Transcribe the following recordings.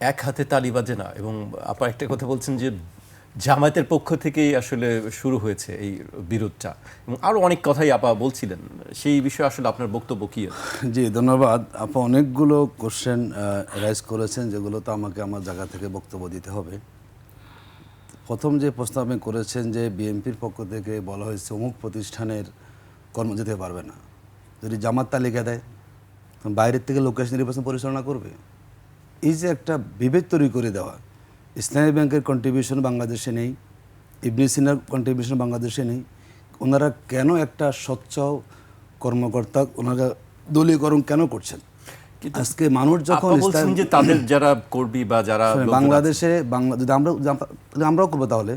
এক হাতে তালি বাজে না। এবং আপা একটা কথা বলছেন যে, জামায়াতের পক্ষ থেকেই আসলে শুরু হয়েছে এই বিরোধটা। এবং আরও অনেক কথাই আপা বলছিলেন। সেই বিষয়ে আসলে আপনার বক্তব্য কী? জি, ধন্যবাদ। আপনি অনেকগুলো কোশ্চেন রাইজ করেছেন, যেগুলো তো আমাকে আমার জায়গা থেকে বক্তব্য দিতে হবে। প্রথম যে প্রশ্ন আপনি করেছেন যে, বিএনপির পক্ষ থেকে বলা হয়েছে অমুক প্রতিষ্ঠানের কর্ম যেতে পারবে না। যদি জামাত তালিকা দেয় বাইরের থেকে লোক এসে নির্বাচন পরিচালনা করবে। এই যে একটা বিভেদ তৈরি করে দেওয়া ইসলামী ব্যাংকের কন্ট্রিবিউশন বাংলাদেশে নেই ইবনে সিনার কন্ট্রিবিউশন বাংলাদেশে নেই ওনারা কেন একটা স্বচ্ছ কর্মকর্তা ওনারা দলীয়করণ কেন করছেন? আজকে মানুষ যখন যে তাদের যারা কর্মী বা যারা বাংলাদেশে বাংলা যদি আমরা আমরাও করব তাহলে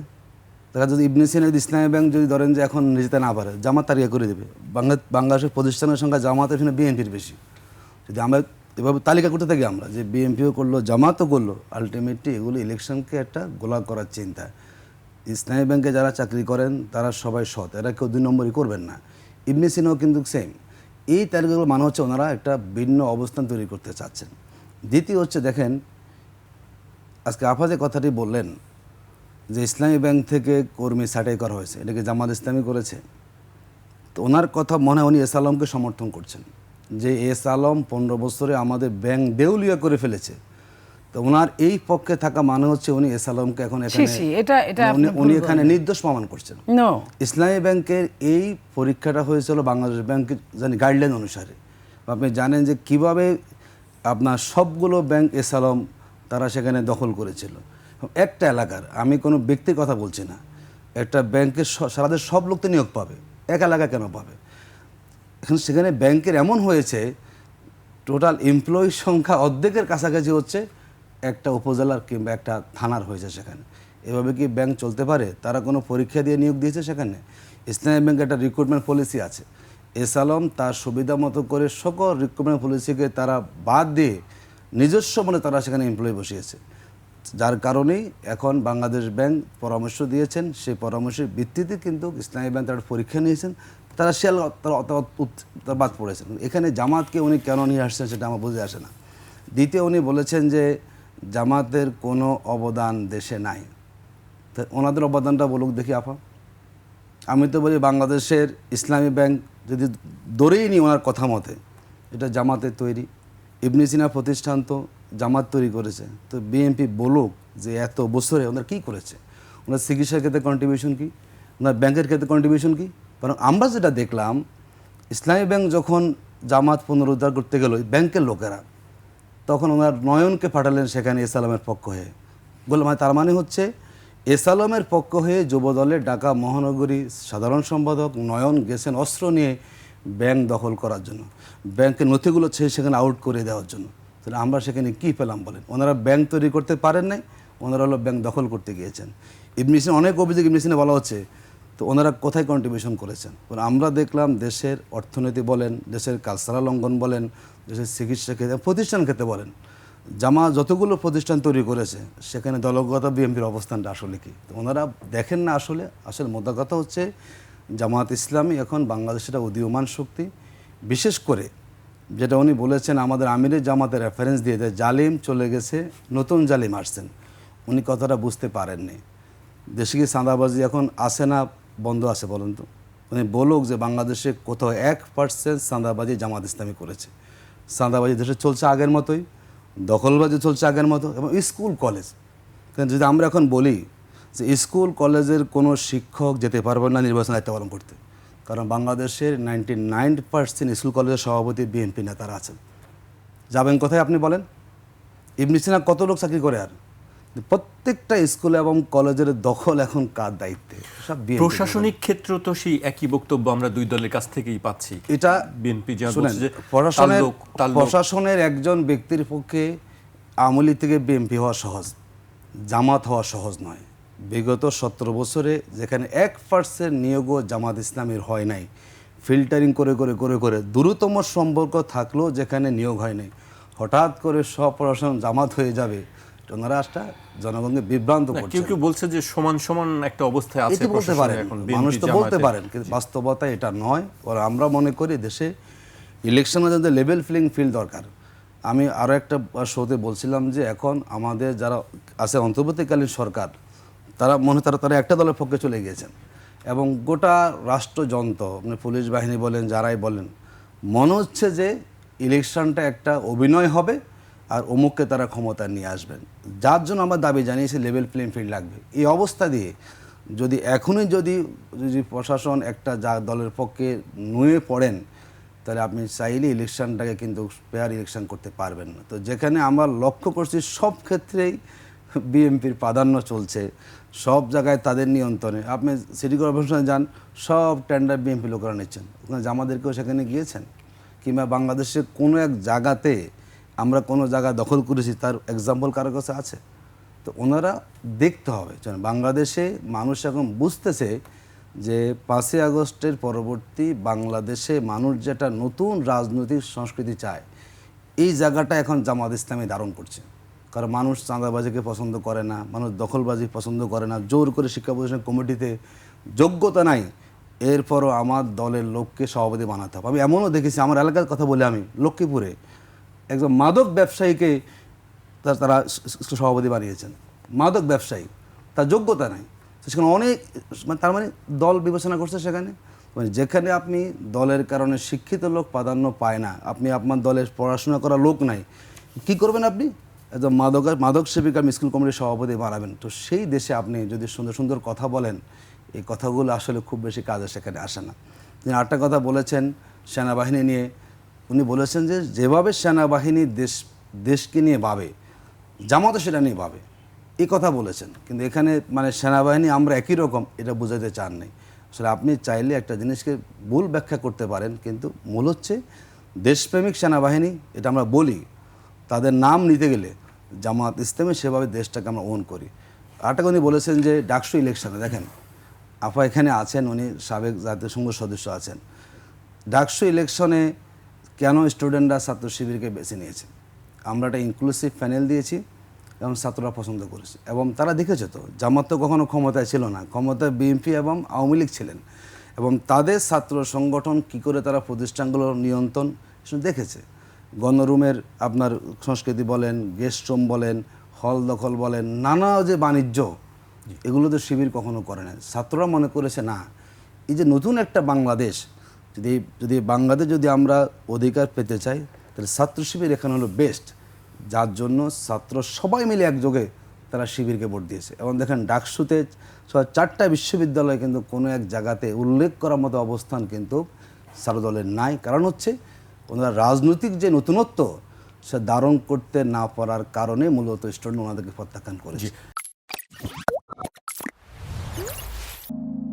তারা যদি ইবনে সিনা ইসলামী ব্যাংক যদি ধরেন যে এখন নিজেতে না পারে জামাত তারিয়া করে দেবে। বাংলা বাংলাদেশের প্রতিষ্ঠানের সংখ্যা জামাতের এখানে বিএনপির বেশি। যদি আমরা এভাবে তালিকা করতে থাকি আমরা যে বিএনপিও করল, জামাতও করল আলটিমেটলি এগুলো ইলেকশনকে একটা গোলা করার চিন্তা। ইসলামী ব্যাংকে যারা চাকরি করেন, তারা সবাই সৎ, এরা কেউ দুই নম্বরই করবেন না। ইবনে সিনাও কিন্তু সেম এই তালিকাগুলো মানে হচ্ছে ওনারা একটা ভিন্ন অবস্থান তৈরি করতে চাচ্ছেন। দ্বিতীয় হচ্ছে দেখেন, আজকে আপা যে কথাটি বললেন যে ইসলামী ব্যাংক থেকে কর্মী ছাঁটাই করা হয়েছে, এটাকে জামাত ইসলামী করেছে। তো ওনার কথা মনে হয় উনি এস আলমকে সমর্থন করছেন। যে এস আলম পনেরো বছরে আমাদের ব্যাংক দেউলিয়া করে ফেলেছে। তো ওনার এই পক্ষে থাকা মানে হচ্ছে উনি এস আলমকে এখন এখানে ছি, এটা- এটা উনি- এখানে নির্দোষ প্রমাণ করছেন। ইসলামী ব্যাংকের এই পরীক্ষাটা হয়েছিল বাংলাদেশ ব্যাংকের জানি গাইডলাইন অনুসারে। আপনি জানেন যে কীভাবে আপনার সবগুলো ব্যাংক এসালম তারা সেখানে দখল করেছিল। একটা এলাকার আমি কোনো ব্যক্তির কথা বলছি না। একটা ব্যাংকের স- সারা দেশ সব লোক তো নিয়োগ পাবে। এক এলাকা কেন পাবে? এখন সেখানে ব্যাংকের এমন হয়েছে টোটাল এমপ্লয়ি সংখ্যা অর্ধেকের কাছাকাছি হচ্ছে, একটা উপজেলার কিংবা একটা থানার হয়েছে সেখানে। এভাবে কি ব্যাংক চলতে পারে? তারা কোনো পরীক্ষা দিয়ে নিয়োগ দিয়েছে সেখানে? ইসলামী ব্যাংক একটা রিক্রুটমেন্ট পলিসি আছে। এস আলম তার সুবিধা মতো করে সকল রিক্রুটমেন্ট পলিসিকে তারা বাদ দিয়ে নিজস্ব মনে তারা সেখানে এমপ্লয়ি বসিয়েছে। যার কারণেই এখন বাংলাদেশ ব্যাংক পরামর্শ দিয়েছেন। সেই পরামর্শের ভিত্তিতে কিন্তু ইসলামী ব্যাংক তারা পরীক্ষা নিয়েছেন। তারা শিয়াল তারা বাদ পড়েছেন। এখানে জামাতকে উনি কেন নিয়ে আসছেন সেটা আমার বুঝে আসে না। দ্বিতীয় উনি বলেছেন যে, জামাতের কোনো অবদান দেশে নাই। তা ওনাদের অবদানটা বলুক দেখি আপা আমি তো বলি বাংলাদেশের ইসলামী ব্যাংক যদি ধরেই নিই ওনার কথা মতে, এটা জামাতের তৈরি। ইবনে সিনা প্রতিষ্ঠান তো জামাত তৈরি করেছে। তো বিএনপি বলুক যে এত বছরে ওনারা কী করেছে? ওনার চিকিৎসার ক্ষেত্রে কন্ট্রিবিউশন কী? ওনার ব্যাংকের ক্ষেত্রে কন্ট্রিবিউশন কি? কারণ আমরা যেটা দেখলাম, ইসলামী ব্যাংক যখন জামাত পুনরুদ্ধার করতে গেল ব্যাংকের লোকেরা, তখন ওনার নয়নকে পাঠালেন সেখানে এসালামের পক্ষ হয়ে। বললাম মানে তার মানে হচ্ছে এসালামের পক্ষ হয়ে যুবদলের ঢাকা মহানগরী সাধারণ সম্পাদক নয়ন গেছেন অস্ত্র নিয়ে ব্যাংক দখল করার জন্য। ব্যাংকের নথিগুলো ছে সেখানে আউট করে দেওয়ার জন্য। তাহলে আমরা সেখানে কী পেলাম বলেন? ওনারা ব্যাংক তৈরি করতে পারেন নাই, ওনারা হলো ব্যাংক দখল করতে গিয়েছেন। ইবনিসিন অনেক অভিযোগ ইবনিসিনে বলা হচ্ছে তো ওনারা কোথায় কন্ট্রিবিউশন করেছেন? আমরা দেখলাম দেশের অর্থনীতি বলেন, দেশের কালচারাল অঙ্গন বলেন, দেশের চিকিৎসা ক্ষেত্রে প্রতিষ্ঠান ক্ষেত্রে বলেন। জামা যতগুলো প্রতিষ্ঠান তৈরি করেছে, সেখানে দলগত বিএনপির অবস্থানটা আসলে কি? ওনারা দেখেন না আসলে আসলে মোদ্দা কথা হচ্ছে জামাত ইসলামী এখন বাংলাদেশের উদীয়মান শক্তি। বিশেষ করে যেটা উনি বলেছেন, আমাদের আমিরের জামাতের রেফারেন্স দিয়ে যে জালিম চলে গেছে, নতুন জালিম আসছেন। উনি কথাটা বুঝতে পারেননি। দেশে কি চাঁদাবাজি এখন আসে না? বন্ধ আছে বলেন তো? উনি বলুক যে বাংলাদেশে কোথাও এক পার্সেন্ট চাঁদাবাজি জামাত ইসলামী করেছে। চাঁদাবাজি দেশে চলছে আগের মতোই, দখলবাজি চলছে আগের মতো এবং স্কুল, কলেজ। যদি আমরা এখন বলি যে স্কুল, কলেজের কোনো শিক্ষক যেতে পারবে না নির্বাচন দায়িত্ব পালন করতে, কারণ বাংলাদেশের নাইনটি নাইন পার্সেন্ট স্কুল, কলেজের সভাপতি বিএনপি নেতারা আছেন। যাবেন কোথায় আপনি বলেন? ইবনে সিনা কত লোক চাকরি করে আর? প্রত্যেকটা স্কুল এবং কলেজের দখল এখন কার দায়িত্বে? প্রশাসনিক ক্ষেত্র তো সেই একই বক্তব্য আমরা দুই দলের কাছ থেকেই পাচ্ছি। এটা বিএনপি প্রশাসনের একজন ব্যক্তির পক্ষে আমলি থেকে বিএমপি হওয়া সহজ জামাত হওয়া সহজ নয়। বিগত সতেরো বছরে যেখানে এক পার্সেন্ট নিয়োগও জামাত ইসলামের হয় নাই ফিল্টারিং করে করে করে করে দ্রুততম সম্পর্ক থাকলেও যেখানে নিয়োগ হয় নাই হঠাৎ করে সব প্রশাসন জামাত হয়ে যাবে ওনারা একটা জনগণকে বিভ্রান্ত করছে। কেউ কেউ বলছে যে সমান সমান একটা অবস্থায় আছে বলতে পারেন এখন মানুষ তো বলতে পারেন কিন্তু বাস্তবতা এটা নয়। আর আমরা মনে করি দেশে ইলেকশনে যাতে লেভেল প্লেইং ফিল্ড দরকার। আমি আরও একটা শোতে বলছিলাম যে এখন আমাদের যারা আছে অন্তর্বর্তীকালীন সরকার তারা মনে হয় তারা তারা একটা দলের পক্ষে চলে গিয়েছেন। এবং গোটা রাষ্ট্রযন্ত্র মানে পুলিশ বাহিনী বলেন যারাই বলেন মনে হচ্ছে যে ইলেকশনটা একটা অভিনয় হবে। আর অমুককে তারা ক্ষমতা নিয়ে আসবেন। যার জন্য আমার দাবি জানিয়েছি লেভেল প্লেইং ফিল্ড লাগবে। এই অবস্থা দিয়ে যদি এখনই যদি যদি প্রশাসন একটা যা দলের পক্ষে নুয়ে পড়েন, তাহলে আপনি চাইলে ইলেকশনটাকে কিন্তু ফেয়ার ইলেকশন করতে পারবেন না। তো যেখানে আমরা লক্ষ্য করছি সব ক্ষেত্রেই বিএনপির প্রাধান্য চলছে। সব জায়গায় তাদের নিয়ন্ত্রণে। আপনি সিটি কর্পোরেশনে যান, সব টেন্ডার বিএনপি লোকেরা নিচ্ছেন। ওখানে জামাদেরকেও সেখানে গিয়েছেন? কিংবা বাংলাদেশের কোনো এক জায়গাতে আমরা কোনো জায়গা দখল করেছি, তার এক্সাম্পল কারও কাছে আছে? তো ওনারা দেখতে হবে। বাংলাদেশে মানুষ এখন বুঝতেছে যে পাঁচই আগস্টের পরবর্তী বাংলাদেশে মানুষ যেটা নতুন রাজনৈতিক সংস্কৃতি চায়, এই জায়গাটা এখন জামাত ইসলামী ধারণ করছে। কারণ মানুষ চাঁদাবাজিকে পছন্দ করে না, মানুষ দখলবাজি পছন্দ করে না, জোর করে শিক্ষা প্রতিষ্ঠান কমিটিতে যোগ্যতা নাই, এরপরও আমার দলের লোককে সভাপতি বানাতে হবে। আমি এমনও দেখেছি, আমার এলাকার কথা বলে আমি, লক্ষ্মীপুরে। একজন মাদক ব্যবসায়ীকে তার সভাপতি বানিয়েছেন। মাদক ব্যবসায়ী, তার যোগ্যতা নাই। সেখানে অনেক মানে তার মানে দল বিবেচনা করছে সেখানে। মানে যেখানে আপনি দলের কারণে শিক্ষিত লোক প্রাধান্য পায় না, আপনি আপনার দলের পড়াশোনা করা লোক নাই, কি করবেন আপনি? একদম মাদক মাদক সেবিকা স্কুল কমিটির সভাপতি বানাবেন। তো সেই দেশে আপনি যদি সুন্দর সুন্দর কথা বলেন, এই কথাগুলো আসলে খুব বেশি কাজে সেখানে আসে না। তিনি আরেকটা কথা বলেছেন সেনাবাহিনী নিয়ে। উনি বলেছেন যে যেভাবে সেনাবাহিনী দেশ, দেশকে নিয়ে ভাবে, জামাতও সেটা নিয়ে ভাবে এই কথা বলেছেন। কিন্তু এখানে মানে সেনাবাহিনী আমরা একই রকম, এটা বোঝাতে চান নাই। আসলে আপনি চাইলে একটা জিনিসকে ভুল ব্যাখ্যা করতে পারেন, কিন্তু মূল হচ্ছে দেশপ্রেমিক সেনাবাহিনী, এটা আমরা বলি, তাদের নাম নিতে গেলে জামাত ইসলামে সেভাবে দেশটাকে আমরা ওন করি। আরেকটা উনি বলেছেন যে ডাকসু ইলেকশনে, দেখেন, আপা এখানে আছেন, উনি সাবেক জাতীয় সংঘ সদস্য আছেন। ডাকসু ইলেকশনে কেন স্টুডেন্টরা ছাত্র শিবিরকে বেছে নিয়েছে? আমরা একটা ইনক্লুসিভ প্যানেল দিয়েছি এবং ছাত্ররা পছন্দ করেছে। এবং তারা দেখেছে তো, জামাত তো কখনো ক্ষমতায় ছিল না। ক্ষমতায় বিএনপি এবং আওয়ামী লীগ ছিলেন। এবং তাদের ছাত্র সংগঠন কি করে তারা প্রতিষ্ঠানগুলোর নিয়ন্ত্রণ দেখেছে। গণরুমের আপনার সংস্কৃতি বলেন গেস্ট রুম বলেন হল দখল বলেন, নানা যে বাণিজ্য, এগুলো তো শিবির কখনো করে না ছাত্ররা মনে করেছে, না, এই যে নতুন একটা বাংলাদেশ যদি যদি বাংলাদেশ যদি আমরা অধিকার পেতে চাই, তাহলে ছাত্র শিবির এখানে হলো বেস্ট যার জন্য ছাত্র সবাই মিলে একযোগে তারা শিবিরকে ভোট দিয়েছে। এবং দেখেন, ডাকসুতে চারটা বিশ্ববিদ্যালয় কিন্তু কোনো এক জায়গাতে উল্লেখ করার মতো অবস্থান কিন্তু ছাত্র দলের নাই। কারণ হচ্ছে, ওনারা রাজনৈতিক যে নতুনত্ব, সে ধারণ করতে না পারার কারণে মূলত স্টুডেন্ট ওনাদেরকে প্রত্যাখ্যান করেছে।